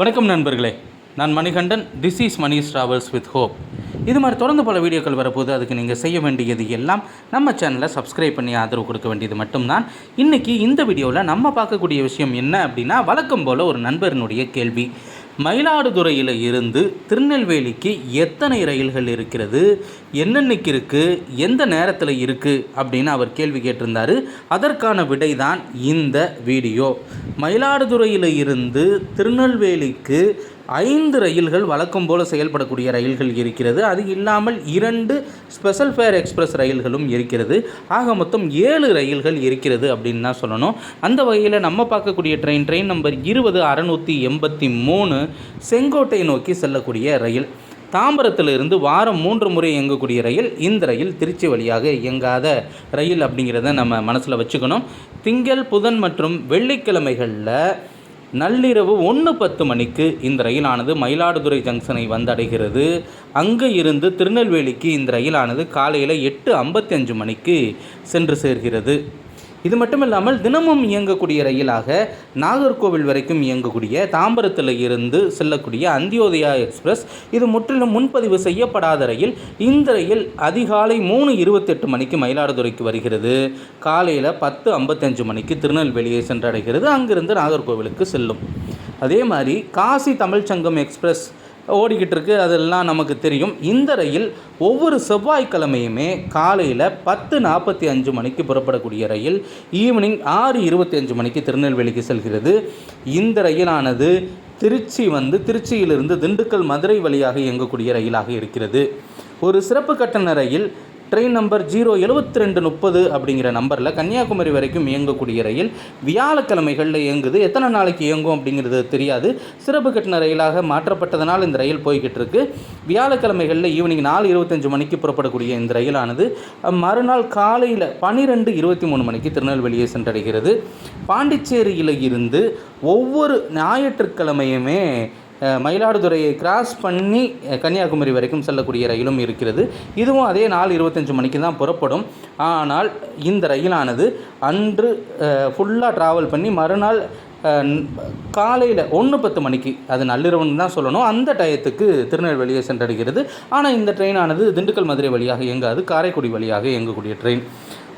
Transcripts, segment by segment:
வணக்கம் நண்பர்களே. நான் Manikandan this is Mani travels with hope இது மாதிரி தொடர்ந்து பல வீடியோக்கள் வரப்போது அதுக்கு நீங்கள் செய்ய வேண்டியது எல்லாம் நம்ம சேனலை சப்ஸ்கிரைப் பண்ணி ஆதரவு கொடுக்க வேண்டியது மட்டும்தான். இன்றைக்கி இந்த வீடியோவில் நம்ம பார்க்கக்கூடிய விஷயம் என்ன அப்படின்னா வழக்கம் போல் ஒரு நண்பரினுடைய கேள்வி. மயிலாடுதுறையில் இருந்து திருநெல்வேலிக்கு எத்தனை ரயில்கள் இருக்கிறது? என்னென்னைக்கு இருக்குது எந்த நேரத்தில் இருக்குது அப்படின்னு அவர் கேள்வி கேட்டிருந்தார். அதற்கான விடை தான் இந்த வீடியோ. மயிலாடுதுறையில் இருந்து திருநெல்வேலிக்கு ஐந்து ரயில்கள் வழக்கம் போல் செயல்படக்கூடிய ரயில்கள் இருக்கிறது. அது இல்லாமல் இரண்டு ஸ்பெஷல் ஃபேர் எக்ஸ்பிரஸ் ரயில்களும் இருக்கிறது. ஆக மொத்தம் ஏழு ரயில்கள் இருக்கிறது அப்படின்னு தான் சொல்லணும். அந்த வகையில் நம்ம பார்க்கக்கூடிய ட்ரெயின் ட்ரெயின் நம்பர் இருபது அறநூற்றி எண்பத்தி மூணு செங்கோட்டை நோக்கி செல்லக்கூடிய ரயில். தாம்பரத்திலிருந்து வாரம் மூன்று முறை இயங்கக்கூடிய ரயில் இந்த ரயில் திருச்சி வழியாக இயங்காத ரயில் அப்படிங்கிறத நம்ம மனசில் வச்சுக்கணும். திங்கள் புதன் மற்றும் வெள்ளிக்கிழமைகளில் நள்ளிரவு ஒன்று பத்து மணிக்கு இந்த ரயிலானது மயிலாடுதுறை ஜங்ஷனை வந்தடைகிறது. அங்கே இருந்து திருநெல்வேலிக்கு இந்த ரயிலானது காலையில் எட்டு ஐம்பத்தி அஞ்சு மணிக்கு சென்று சேர்கிறது. இது மட்டும் இல்லாமல் தினமும் இயங்கக்கூடிய ரயிலாக நாகர்கோவில் வரைக்கும் இயங்கக்கூடிய தாம்பரத்தில் இருந்து செல்லக்கூடிய அந்தியோதயா எக்ஸ்பிரஸ் இது முற்றிலும் முன்பதிவு செய்யப்படாத ரயில். இந்த ரயில் அதிகாலை மூணு இருபத்தெட்டு மணிக்கு மயிலாடுதுறைக்கு வருகிறது. காலையில் பத்து ஐம்பத்தஞ்சு மணிக்கு திருநெல்வேலியை சென்றடைகிறது. அங்கிருந்து நாகர்கோவிலுக்கு செல்லும். அதே மாதிரி காசி தமிழ்ச்சங்கம் எக்ஸ்பிரஸ் ஓடிக்கிட்டு இருக்குது அதெல்லாம் நமக்கு தெரியும். இந்த ரயில் ஒவ்வொரு செவ்வாய்க்கிழமையுமே காலையில் பத்து நாற்பத்தி அஞ்சு மணிக்கு புறப்படக்கூடிய ரயில் ஈவினிங் ஆறு இருபத்தி அஞ்சு மணிக்கு திருநெல்வேலிக்கு செல்கிறது. இந்த ரயிலானது திருச்சி வந்து திருச்சியிலிருந்து திண்டுக்கல் மதுரை வழியாக இயங்கக்கூடிய ரயிலாக இருக்கிறது. ஒரு சிறப்பு கட்டண ரயில் ட்ரெயின் நம்பர் ஜீரோ எழுபத்தி ரெண்டு முப்பது அப்படிங்கிற நம்பரில் கன்னியாகுமரி வரைக்கும் இயங்கக்கூடிய ரயில் வியாழக்கிழமைகளில் இயங்குது. எத்தனை நாளைக்கு இயங்கும் அப்படிங்கிறது தெரியாது. சிறப்பு கட்டண ரயிலாக மாற்றப்பட்டதனால் இந்த ரயில் போய்கிட்டு இருக்கு வியாழக்கிழமைகளில் ஈவினிங் நாலு இருபத்தஞ்சு மணிக்கு புறப்படக்கூடிய இந்த ரயிலானது மறுநாள் காலையில் பன்னிரெண்டு இருபத்தி மூணு மணிக்கு திருநெல்வேலியை சென்றடைகிறது. பாண்டிச்சேரியில் இருந்து ஒவ்வொரு ஞாயிற்றுக்கிழமையுமே மயிலாடுதுறையை கிராஸ் பண்ணி கன்னியாகுமரி வரைக்கும் செல்லக்கூடிய ரயிலும் இருக்கிறது. இதுவும் அதே நாள் இருபத்தஞ்சி மணிக்கு தான் புறப்படும். ஆனால் இந்த ரயிலானது அன்று ஃபுல்லாக ட்ராவல் பண்ணி மறுநாள் காலையில் ஒன்று பத்து மணிக்கு அது நள்ளிரவுன்னு தான் சொல்லணும் அந்த டயத்துக்கு திருநெல்வேலியை சென்றடைகிறது. ஆனால் இந்த ட்ரெயினானது திண்டுக்கல் மதுரை வழியாக இயங்காது காரைக்குடி வழியாக இயங்கக்கூடிய ட்ரெயின்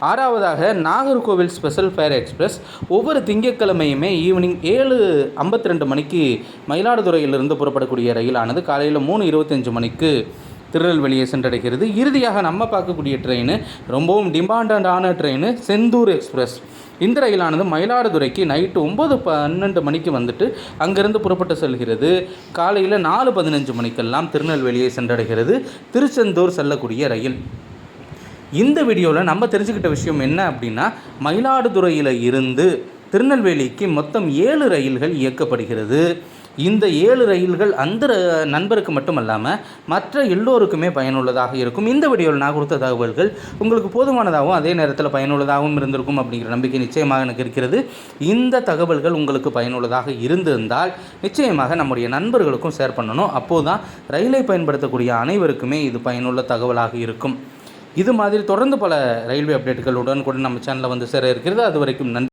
ஆறாவதாக நாகர்கோவில் ஸ்பெஷல் ஃபேர் எக்ஸ்பிரஸ் ஒவ்வொரு திங்கட்கிழமையுமே ஈவினிங் ஏழு ஐம்பத்தி ரெண்டு மணிக்கு மயிலாடுதுறையிலிருந்து புறப்படக்கூடிய ரயிலானது காலையில் மூணு இருபத்தஞ்சு மணிக்கு திருநெல்வேலியை சென்றடைகிறது. இறுதியாக நம்ம பார்க்கக்கூடிய ட்ரெயின் ரொம்பவும் டிமாண்டடான ட்ரெயின் செந்தூர் எக்ஸ்பிரஸ். இந்த ரயிலானது மயிலாடுதுறைக்கு நைட்டு ஒம்பது பன்னெண்டு மணிக்கு வந்துட்டு அங்கேருந்து புறப்பட்டு செல்கிறது. காலையில் நாலு பதினஞ்சு மணிக்கெல்லாம் திருநெல்வேலியை சென்றடைகிறது. திருச்செந்தூர் செல்லக்கூடிய ரயில். இந்த வீடியோவில் நம்ம தெரிஞ்சுக்கிட்ட விஷயம் என்ன அப்படின்னா மயிலாடுதுறையில் இருந்து திருநெல்வேலிக்கு மொத்தம் ஏழு ரயில்கள் இயக்கப்படுகிறது. இந்த ஏழு ரயில்கள் அந்த நண்பருக்கு மட்டுமல்லாமல் மற்ற எல்லோருக்குமே பயனுள்ளதாக இருக்கும். இந்த வீடியோவில் நான் கொடுத்த தகவல்கள் உங்களுக்கு போதுமானதாகவும் அதே நேரத்தில் பயனுள்ளதாகவும் இருந்திருக்கும் அப்படிங்கிற நம்பிக்கை நிச்சயமாக எனக்கு இருக்கிறது. இந்த தகவல்கள் உங்களுக்கு பயனுள்ளதாக இருந்திருந்தால் நிச்சயமாக நம்முடைய நண்பர்களுக்கும் ஷேர் பண்ணணும். அப்போது தான் ரயிலை பயன்படுத்தக்கூடிய அனைவருக்குமே இது பயனுள்ள தகவலாக இருக்கும். இது மாதிரி தொடர்ந்து பல ரயில்வே அப்டேட்டுகள் உடனுக்குடன் நம்ம சேனலில் வந்து சேர இருக்கிறது. அது வரைக்கும் நன்றி.